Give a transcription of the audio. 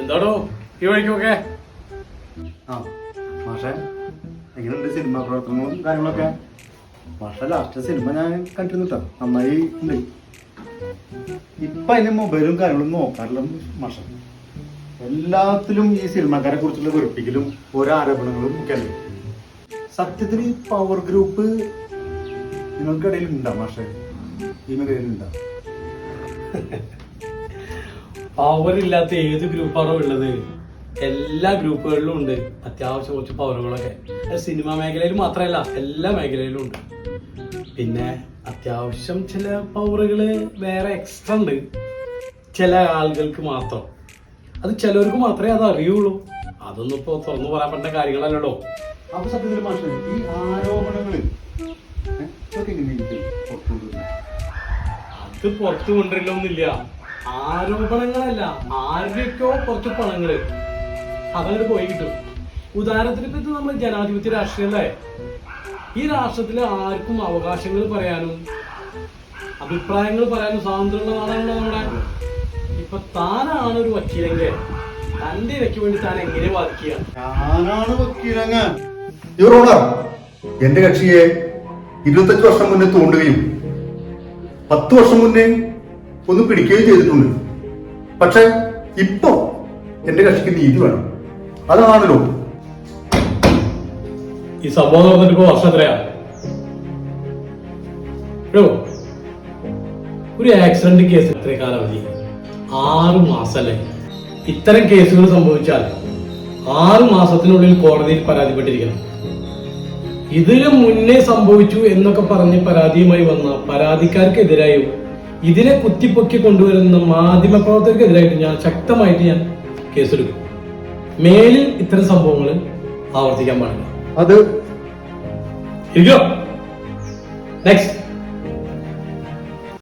എന്താടോ ഈ വഴിക്കൊക്കെ? ആ മാഷെ എങ്ങനെയുണ്ട് സിനിമ പ്രവർത്തനങ്ങളും കാര്യങ്ങളൊക്കെ? മാഷെ ലാസ്റ്റ് സിനിമ ഞാൻ കണ്ടിരുന്നു കേട്ടോ നന്നായി ഉണ്ട്. ഇപ്പൊ അതിന് മൊബൈലും കാര്യങ്ങളും നോക്കാറില്ല മാഷ. എല്ലാത്തിലും ഈ സിനിമാക്കാരെ കുറിച്ചുള്ള വെറുപ്പിക്കലും ഓരോ ആരോപണങ്ങളും ഒക്കെ അല്ലേ? സത്യത്തിൽ ഈ പവർ ഗ്രൂപ്പ് നിങ്ങൾക്കിടയിൽ ഉണ്ടോ മാഷെ? ഉണ്ടോ പവറില്ലാത്ത ഏത് ഗ്രൂപ്പാണോ ഉള്ളത്? എല്ലാ ഗ്രൂപ്പുകളിലും ഉണ്ട്. അത്യാവശ്യം കുറച്ച് പവറുകളൊക്കെ. സിനിമ മേഖലയിൽ മാത്രമല്ല എല്ലാ മേഖലയിലും ഉണ്ട്. പിന്നെ അത്യാവശ്യം ചില പവറുകൾ വേറെ എക്സ്ട്രാ ഉണ്ട്. ചില ആളുകൾക്ക് മാത്രം. അത് ചിലവർക്ക് മാത്രമേ അത് അറിയുള്ളൂ. അതൊന്നും ഇപ്പോൾ തുറന്നു പറയാൻ പറ്റുന്ന കാര്യങ്ങളല്ലല്ലോ. അപ്പൊ സത്യത്തിൽ മാഷെ ഈ ആരോപണങ്ങൾ ഇതൊക്കെ പുറത്തു കൊണ്ടുവരില്ലൊന്നുമില്ല ആരോപണങ്ങളല്ല ആരുടെയൊക്കെയോ കുറച്ച് പണങ്ങൾ. അതങ്ങനെ പോയി കിട്ടും. ഉദാഹരണത്തിന് ഇപ്പൊ നമ്മൾ ജനാധിപത്യ രാഷ്ട്രീയല്ലേ ഈ രാഷ്ട്രത്തിലെ ആർക്കും അവകാശങ്ങൾ പറയാനും അഭിപ്രായങ്ങൾ പറയാനും സ്വാതന്ത്ര്യമുള്ള നാടാണല്ലോ നമ്മുടെ. ഇപ്പൊ താനാണ് ഒരു വക്കീലെങ്കിൽ തന്റെ ഇരയ്ക്ക് വേണ്ടി താൻ എങ്ങനെ വാദിക്കുക? ഞാനാണ് വക്കീലങ്ങ എന്റെ കക്ഷിയെ ഇരുപത്തഞ്ച് വർഷം മുന്നേ തോണ്ടുകയും പത്ത് വർഷം മുന്നേ ഒന്ന് പിടിക്കുകയും ചെയ്തിട്ടുണ്ട്. പക്ഷെ ഇപ്പോ എന്റെ കക്ഷിക്ക് നീതി വേണം. അതാണല്ലോ ഈ സംഭവം നടന്നിട്ട് ഇപ്പൊ വർഷം എത്രയാ? ഒരു ആക്സിഡന്റ് കേസ് എത്ര കാലാവധി. ആറ് മാസല്ലേ? ഇത്തരം കേസുകൾ സംഭവിച്ചാൽ ആറു മാസത്തിനുള്ളിൽ കോടതിയിൽ പരാതിപ്പെട്ടിരിക്കണം. ഇതിന് മുന്നേ സംഭവിച്ചു എന്നൊക്കെ പറഞ്ഞ് പരാതിയുമായി വന്ന പരാതിക്കാർക്കെതിരായും ഇതിനെ കുത്തിപ്പൊക്കി കൊണ്ടുവരുന്ന മാധ്യമ പ്രവർത്തകർക്കെതിരായിട്ട് ഞാൻ ശക്തമായിട്ട് ഞാൻ കേസെടുക്കും. മേലിൽ ഇത്തരം സംഭവങ്ങൾ ആവർത്തിക്കാൻ പാടില്ല. അത് നെക്സ്റ്റ്